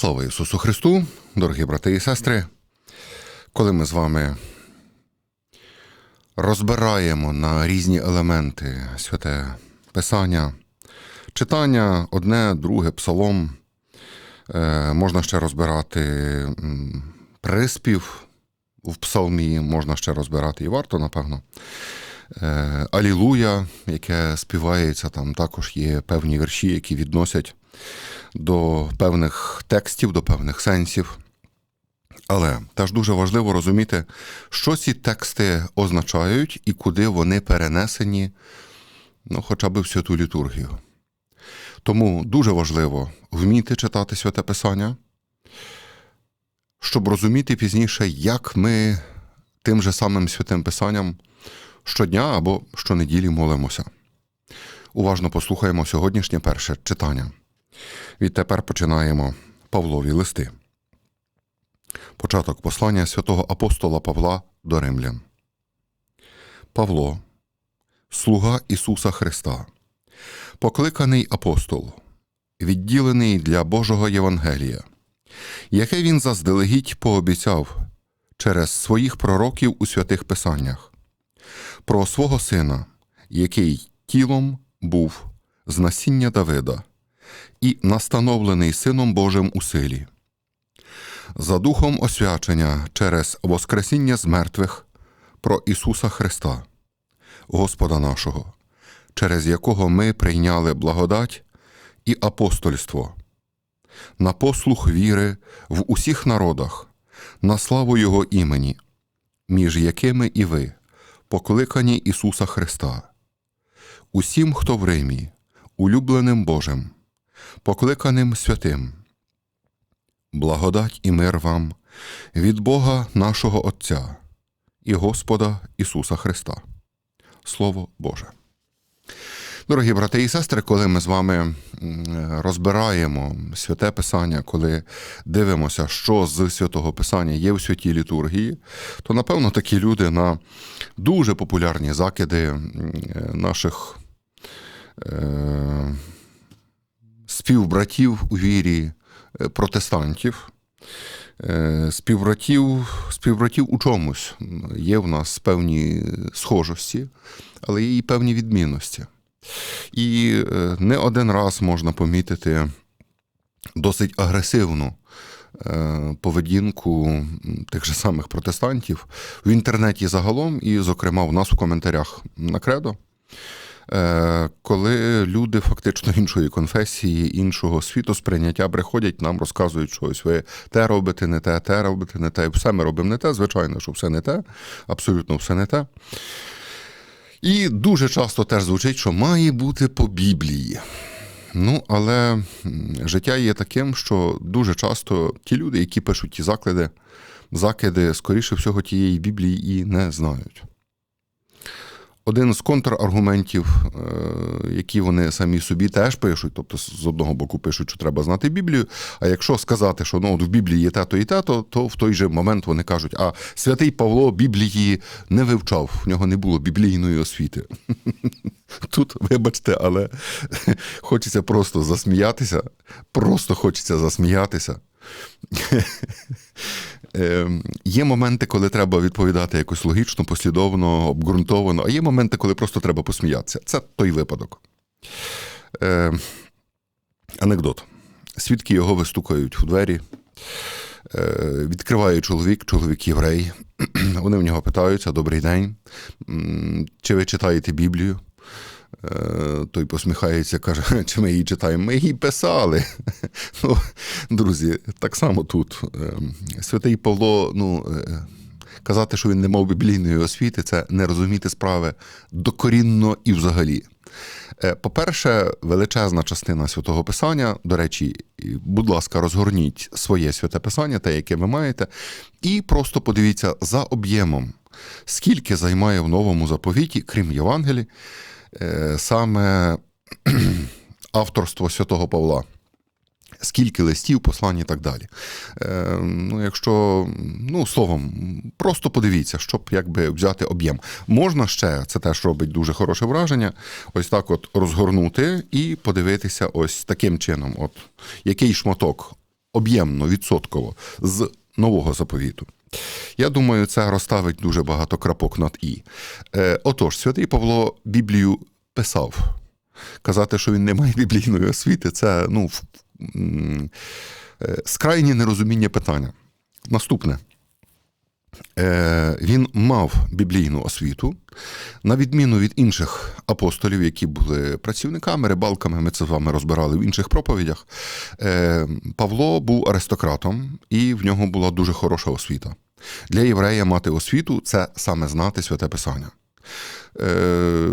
Слава Ісусу Христу, дорогі брати і сестри. Коли ми з вами розбираємо на різні елементи святе Писання, читання одне, друге, псалом, е, можна ще розбирати приспів в псалмі, можна ще розбирати і варто, напевно. Е, Алілуя, яке співається, там також є певні вірші, які відносять до певних текстів, до певних сенсів. Але теж дуже важливо розуміти, що ці тексти означають і куди вони перенесені, ну, хоча б в святу літургію. Тому дуже важливо вміти читати святе Писання, щоб розуміти пізніше, як ми тим же самим святим Писанням щодня або щонеділі молимося. Уважно послухаємо сьогоднішнє перше читання. Відтепер починаємо Павлові листи. Початок послання святого апостола Павла до римлян. Павло, слуга Ісуса Христа, покликаний апостол, відділений для Божого Євангелія, яке він заздалегідь пообіцяв через своїх пророків у святих Писаннях, про свого сина, який тілом був з насіння Давида і настановлений Сином Божим у силі. За духом освячення через Воскресіння з мертвих про Ісуса Христа, Господа нашого, через якого ми прийняли благодать і апостольство, на послух віри в усіх народах, на славу Його імені, між якими і ви, покликані Ісуса Христа, усім, хто в Римі, улюбленим Божим покликаним святим. Благодать і мир вам від Бога нашого Отця і Господа Ісуса Христа. Слово Боже. Дорогі брати і сестри, коли ми з вами розбираємо святе Писання, коли дивимося, що з святого Писання є в святій літургії, то напевно такі люди на дуже популярні закиди наших е, співбратів у вірі е, протестантів, е, співбратів, співбратів у чомусь. Є в нас певні схожості, але є і певні відмінності. І е, не один раз можна помітити досить агресивну поведінку тих же самих протестантів в інтернеті загалом, і, зокрема, у нас у коментарях на кредо. Коли люди фактично іншої конфесії, іншого світу сприйняття приходять, нам розказують щось. Ви те робите, не те, те робите, не те. Все ми робимо не те, звичайно, що все не те, абсолютно все не те. І дуже часто теж звучить, що має бути по Біблії. Ну, але життя є таким, що дуже часто ті люди, які пишуть ті заклади, закиди, скоріше всього, тієї Біблії і не знають один з контраргументів, е, які вони самі собі теж пишуть, тобто з одного боку пишуть, що треба знати Біблію. А якщо сказати, що ну, от в Біблії є тато і тато, то в той же момент вони кажуть, а святий Павло Біблії не вивчав, в нього не було біблійної освіти. Тут, вибачте, але хочеться просто засміятися, просто хочеться засміятися. Ем, є моменти, коли треба відповідати якось логічно, послідовно, обґрунтовано, а є моменти, коли просто треба посміятися. Це той випадок. Е, Анекдот. Свідки його вистукають у двері. Е, Відкриває чоловік, чоловік єврей. Вони в нього питаються: Добрий день. Чи ви читаєте Біблію? Е, той посміхається, каже, чи ми її читаємо? Ми її писали. Ну, Друзі, так само тут. Е, Святий Павло, ну, е, казати, що він не мав біблійної освіти, це не розуміти справи докорінно і взагалі. По-перше, величезна частина святого Писання, до речі, будь ласка, розгорніть своє святе Писання, те, яке ви маєте, і просто подивіться за об'ємом, скільки займає в новому заповіті, крім Євангелії, саме авторство святого Павла. Скільки листів, послань і так далі. Е, ну, Якщо, ну, словом, просто подивіться, щоб якби взяти об'єм. Можна ще, це теж робить дуже хороше враження, ось так от розгорнути і подивитися ось таким чином, от який шматок об'ємно, відсотково з нового заповіту. Я думаю, це розставить дуже багато крапок над і. Е, отож, святий Павло Біблію писав. Казати, що він не має біблійної освіти, це ну, е, скрайнє нерозуміння питання. Наступне. Е, Він мав біблійну освіту, на відміну від інших апостолів, які були працівниками, рибалками, ми це з вами розбирали в інших проповідях. Е, Павло був аристократом, і в нього була дуже хороша освіта. Для єврея мати освіту це саме знати святе Писання. Е,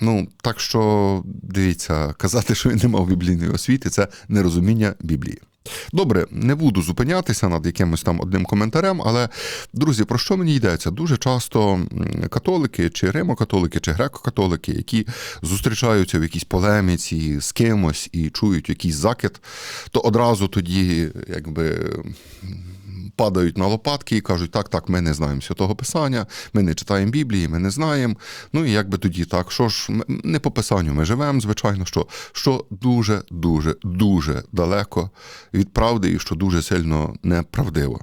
ну, так що дивіться, казати, що він не мав біблійної освіти, це нерозуміння Біблії. Добре, не буду зупинятися над якимось там одним коментарем, але друзі, про що мені йдеться? Дуже часто католики, чи римокатолики, чи греко-католики, які зустрічаються в якійсь полеміці з кимось і чують якийсь закид, то одразу тоді якби падають на лопатки і кажуть, так, так, ми не знаємо святого Писання, ми не читаємо Біблії, ми не знаємо. Ну і якби тоді так, що ж, не по Писанню ми живемо, звичайно, що, що дуже, дуже, дуже далеко від правди і що дуже сильно неправдиво.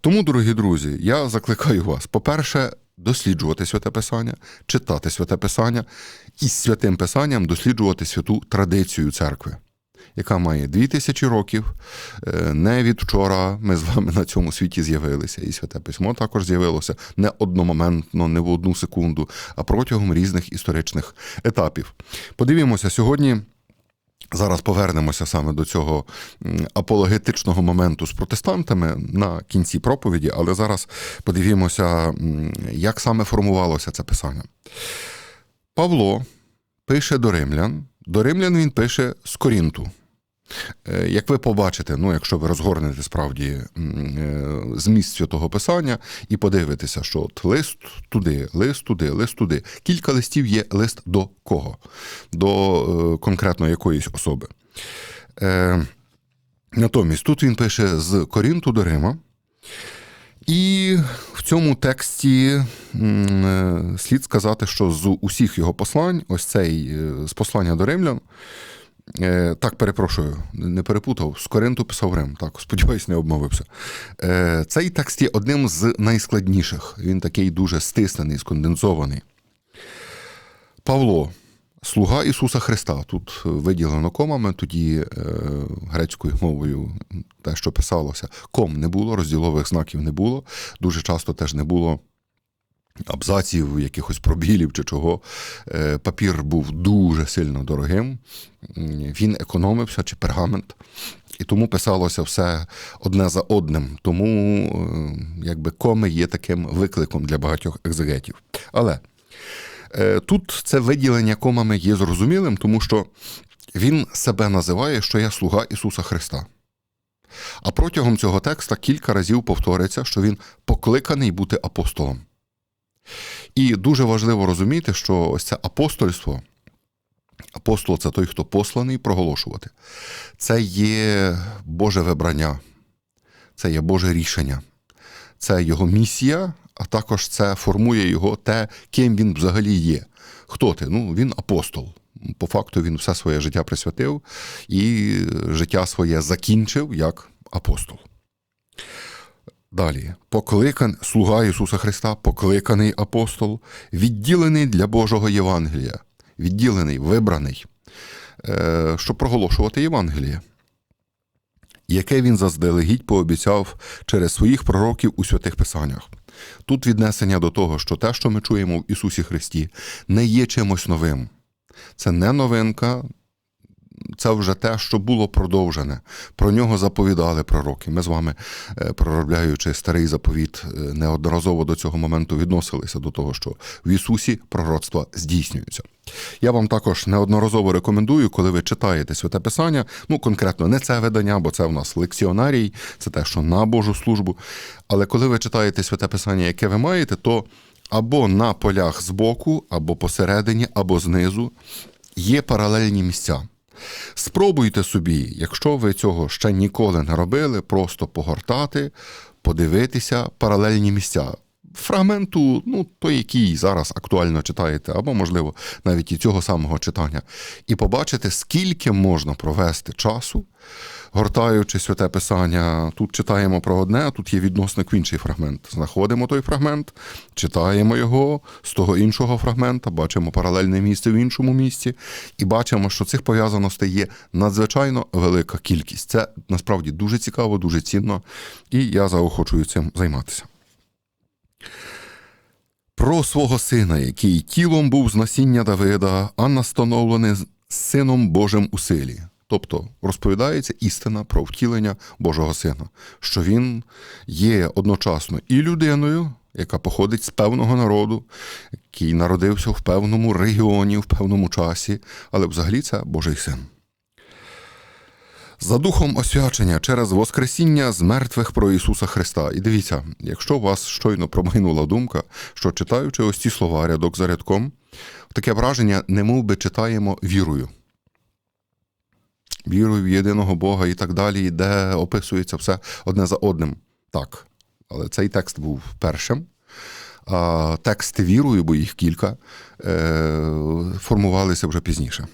Тому, дорогі друзі, я закликаю вас, по-перше, досліджувати святе Писання, читати святе Писання і святим Писанням досліджувати святу традицію церкви яка має дві тисячі років. Е, Не від вчора ми з вами на цьому світі з'явилися, і святе письмо також з'явилося не одномоментно, не в одну секунду, а протягом різних історичних етапів. Подивімося сьогодні. Зараз повернемося саме до цього апологетичного моменту з протестантами на кінці проповіді, але зараз подивімося, як саме формувалося це писання. Павло пише до римлян. До римлян він пише з Корінту. Е, Як ви побачите, ну якщо ви розгорнете справді е, зміст святого писання і подивитеся, що от лист туди, лист туди, лист туди. Кілька листів є лист до кого? До е, конкретно якоїсь особи. Натомість тут він пише з Корінту до Рима. І в цьому тексті е, слід сказати, що з усіх його послань, ось цей е, з послання до римлян, е, так перепрошую, не перепутав, з Коринту писав Рим, так, сподіваюсь, не обмовився. Цей текст є одним з найскладніших. Він такий дуже стиснений, сконденсований. Павло, слуга Ісуса Христа. Тут виділено комами, тоді е, грецькою мовою те, що писалося. Ком не було, розділових знаків не було. Дуже часто теж не було. Абзаців, якихось пробілів чи чого. Е, Папір був дуже сильно дорогим, він економився чи пергамент, і тому писалося все одне за одним. Тому е, якби коми є таким викликом для багатьох екзегетів. Але Е, Тут це виділення комами є зрозумілим, тому що він себе називає, що я слуга Ісуса Христа. А протягом цього текста кілька разів повториться, що він покликаний бути апостолом. І дуже важливо розуміти, що ось це апостольство, апостол це той, хто посланий проголошувати. Це є Боже вибрання, це є Боже рішення, це його місія, а також це формує його те, ким він взагалі є. Хто ти? Ну, він апостол. По факту він все своє життя присвятив і життя своє закінчив як апостол. Далі, покликан слуга Ісуса Христа, покликаний апостол, відділений для Божого Євангелія, відділений, вибраний, е, щоб проголошувати Євангеліє, яке він заздалегідь пообіцяв через своїх пророків у святих Писаннях. Тут віднесення до того, що те, що ми чуємо в Ісусі Христі, не є чимось новим. Це не новинка, це вже те, що було продовжене. Про нього заповідали пророки. Ми з вами, е, проробляючи старий заповіт, е, неодноразово до цього моменту відносилися до того, що в Ісусі пророцтва здійснюються. Я вам також неодноразово рекомендую, коли ви читаєте святе Писання, ну конкретно не це видання, бо це в нас лекціонарій, це те, що на Божу службу. Але коли ви читаєте святе Писання, яке ви маєте, то або на полях збоку, або посередині, або знизу є паралельні місця. Спробуйте собі, якщо ви цього ще ніколи не робили, просто погортати, подивитися паралельні місця. Фрагменту, ну, той, який зараз актуально читаєте, або, можливо, навіть і цього самого читання, і побачите, скільки можна провести часу, гортаючи святе писання. Тут читаємо про одне, а тут є відносник в інший фрагмент. Знаходимо той фрагмент, читаємо його з того іншого фрагмента, бачимо паралельне місце в іншому місці, і бачимо, що цих пов'язаностей є надзвичайно велика кількість. Це насправді дуже цікаво, дуже цінно, і я заохочую цим займатися. Про свого сина, який тілом був з насіння Давида, а настановлений сином Божим у силі. Тобто розповідається істина про втілення Божого Сина, що він є одночасно і людиною, яка походить з певного народу, який народився в певному регіоні, в певному часі, але взагалі це Божий син. За духом освячення через Воскресіння з мертвих про Ісуса Христа. І дивіться, якщо у вас щойно промайнула думка, що читаючи ось ці слова рядок за рядком, таке враження, немов би читаємо вірою. Вірою в єдиного Бога і так далі, де описується все одне за одним. Так. Але цей текст був першим. А тексти вірою, бо їх кілька, е, формувалися вже пізніше.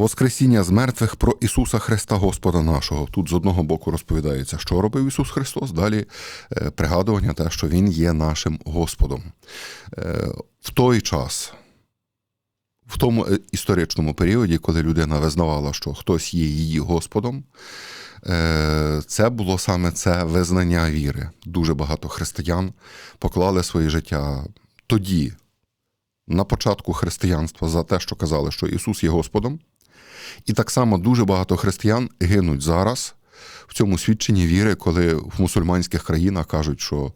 Воскресіння з мертвих про Ісуса Христа Господа нашого. Тут з одного боку розповідається, що робив Ісус Христос, далі е, пригадування те, що Він є нашим Господом. Е, В той час, в тому е, історичному періоді, коли людина визнавала, що хтось є її Господом, це було саме це визнання віри. Дуже багато християн поклали своє життя тоді, на початку християнства, за те, що казали, що Ісус є Господом. І так само дуже багато християн гинуть зараз в цьому свідченні віри, коли в мусульманських країнах кажуть, що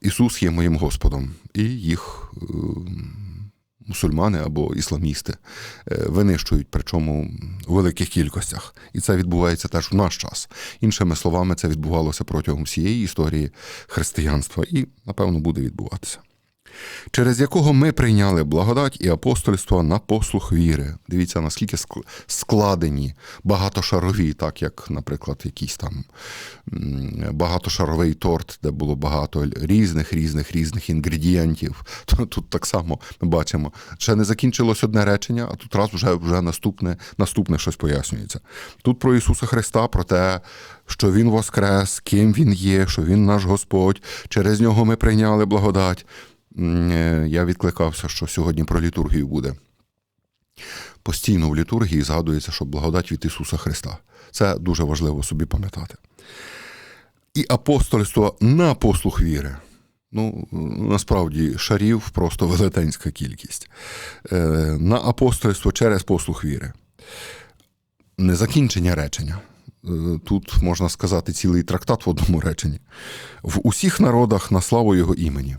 Ісус є моїм Господом, і їх е, мусульмани або ісламісти е, винищують, причому у великих кількостях. І це відбувається теж в наш час. Іншими словами, це відбувалося протягом всієї історії християнства і, напевно, буде відбуватися через якого ми прийняли благодать і апостольство на послух віри. Дивіться, наскільки складені багатошарові, так як, наприклад, якийсь там багатошаровий торт, де було багато різних, різних, різних інгредієнтів. Тут так само ми бачимо, ще не закінчилось одне речення, а тут раз вже вже наступне, наступне щось пояснюється. Тут про Ісуса Христа, про те, що Він воскрес, ким Він є, що Він наш Господь, через нього ми прийняли благодать. Е, я відкликався, що сьогодні про літургію буде. Постійно в літургії згадується, що благодать від Ісуса Христа. Це дуже важливо собі пам'ятати. І апостольство на послух віри. Ну, насправді, шарів просто велетенська кількість. Е, на апостольство через послух віри. Незакінчення речення. Е, тут можна сказати цілий трактат в одному реченні. В усіх народах на славу Його імені.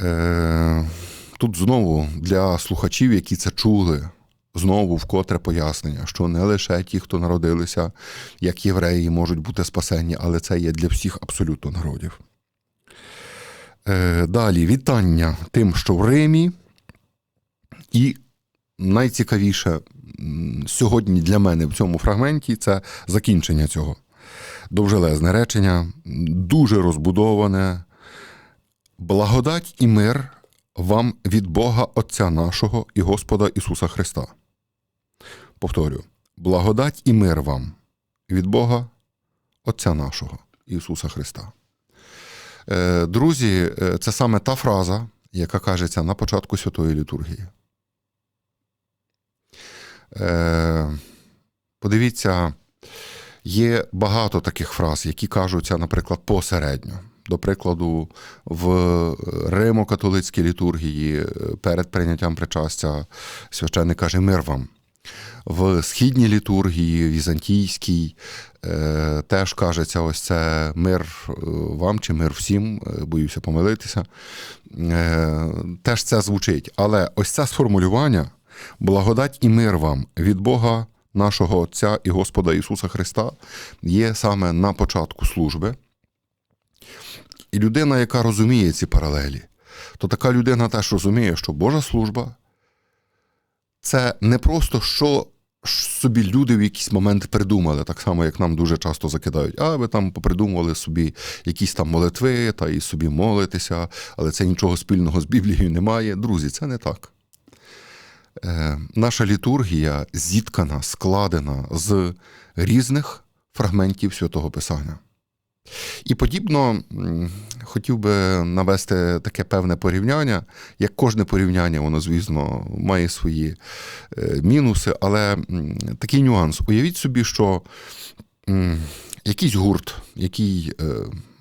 Е, тут знову для слухачів, які це чули, знову вкотре пояснення, що не лише ті, хто народилися, як євреї, можуть бути спасені, але це є для всіх абсолютно народів. Е, далі вітання тим, що в Римі, і найцікавіше сьогодні для мене в цьому фрагменті це закінчення цього. Довжелезне речення, дуже розбудоване, Благодать і мир вам від Бога Отця нашого і Господа Ісуса Христа. Повторю, благодать і мир вам від Бога Отця нашого Ісуса Христа. Е, друзі, е, це саме та фраза, яка кажеться на початку Святої літургії. Е, подивіться, є багато таких фраз, які кажуться, наприклад, посередньо. До прикладу, в Римо-католицькій літургії перед прийняттям причастя священник каже мир вам. В східній літургії, візантійській, е, теж кажеться, ось це мир е, вам чи мир всім, е, боюся помилитися. Теж це звучить. Але ось це сформулювання благодать і мир вам від Бога, нашого Отця і Господа Ісуса Христа є саме на початку служби. І людина, яка розуміє ці паралелі, то така людина теж розуміє, що Божа служба це не просто що собі люди в якийсь момент придумали, так само, як нам дуже часто закидають, а ви там попридумували собі якісь там молитви та і собі молитеся, але це нічого спільного з Біблією немає. Друзі, це не так. Е, наша літургія зіткана, складена з різних фрагментів Святого Писання. І подібно хотів би навести таке певне порівняння. Як кожне порівняння, воно, звісно, має свої е, мінуси, але такий нюанс. Уявіть собі, що якийсь гурт, який е,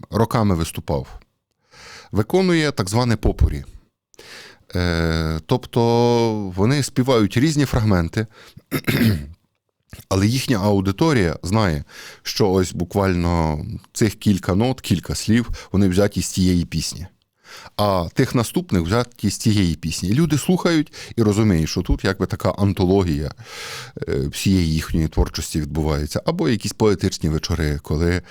роками виступав, виконує так зване попурі. Е, Тобто вони співають різні фрагменти, але їхня аудиторія знає, що ось буквально цих кілька нот, кілька слів, вони взяті з тієї пісні. А тих наступних взяті з тієї пісні. Люди слухають і розуміють, що тут якби така антологія е, всієї їхньої творчості відбувається. Або якісь поетичні вечори, коли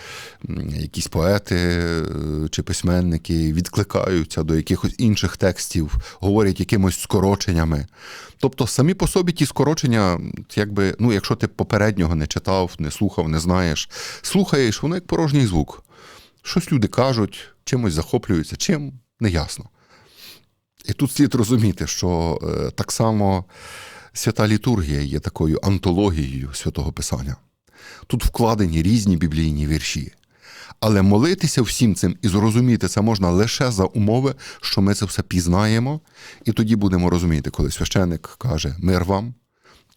якісь поети е, чи письменники відкликаються до якихось інших текстів, говорять якимось скороченнями. Тобто, самі по собі ті скорочення, якби, ну, якщо ти попереднього не читав, не слухав, не знаєш, слухаєш, воно як порожній звук. Щось люди кажуть, чимось захоплюються, чим неясно. І тут слід розуміти, що е, так само свята літургія є такою антологією святого Писання. Тут вкладені різні біблійні вірші. Але молитися всім цим і зрозуміти це можна лише за умови, що ми це все пізнаємо, і тоді будемо розуміти, коли священик каже мир вам.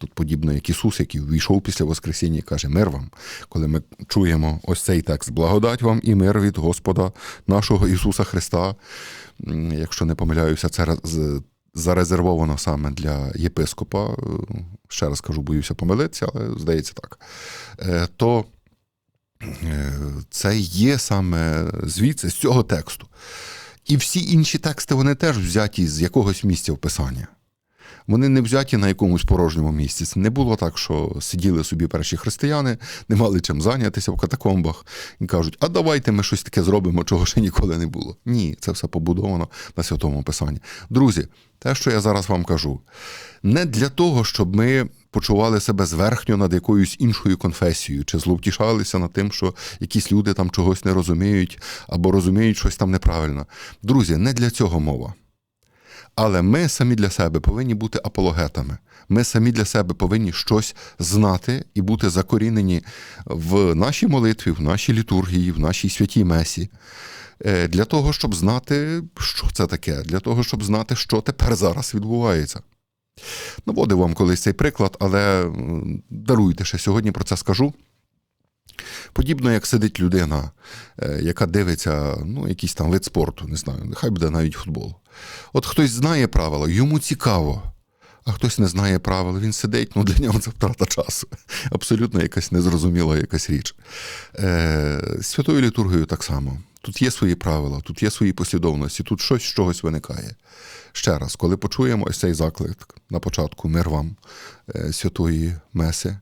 Тут подібно як Ісус, який війшов після Воскресіння і каже мир вам. Коли ми чуємо ось цей текст, благодать вам і мир від Господа нашого Ісуса Христа. Якщо не помиляюся, це зарезервовано саме для єпископа. Е, Ще раз кажу, боюся помилитися, але здається так. Е, То е, це є саме звідси, з цього тексту. І всі інші тексти вони теж взяті з якогось місця в Писанні. Вони не взяті на якомусь порожньому місці. Це не було так, що сиділи собі перші християни, не мали чим зайнятися в катакомбах і кажуть, а давайте ми щось таке зробимо, чого ще ніколи не було. Ні, це все побудовано на святому писанні. Друзі, те, що я зараз вам кажу, не для того, щоб ми почували себе зверхньо над якоюсь іншою конфесією, чи зловтішалися над тим, що якісь люди там чогось не розуміють або розуміють щось там неправильно. Друзі, не для цього мова. Але ми самі для себе повинні бути апологетами. Ми самі для себе повинні щось знати і бути закорінені в нашій молитві, в нашій літургії, в нашій святій месі. Е, Для того, щоб знати, що це таке, для того, щоб знати, що тепер зараз відбувається. Наводив вам колись цей приклад, але даруйте, ще сьогодні про це скажу. Подібно як сидить людина, е, яка дивиться ну, якийсь там вид спорту, не знаю, нехай буде навіть футбол. От хтось знає правила, йому цікаво, а хтось не знає правил, він сидить, ну для нього це втрата часу. Абсолютно якась незрозуміла якась річ. Е, святою літургією так само. Тут є свої правила, тут є свої послідовності, тут щось з чогось виникає. Ще раз, коли почуємо ось цей заклик на початку мир вам е, святої Меси,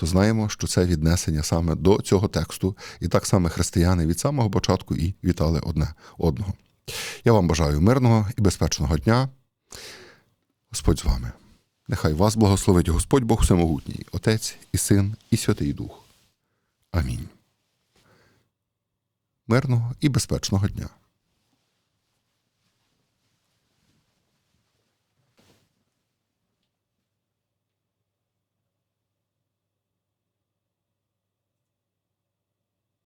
то знаємо, що це віднесення саме до цього тексту, і так само християни від самого початку і вітали одне одного. Я вам бажаю мирного і безпечного дня. Господь з вами. Нехай вас благословить Господь Бог Всемогутній, Отець і Син, і Святий Дух. Амінь. Мирного і безпечного дня.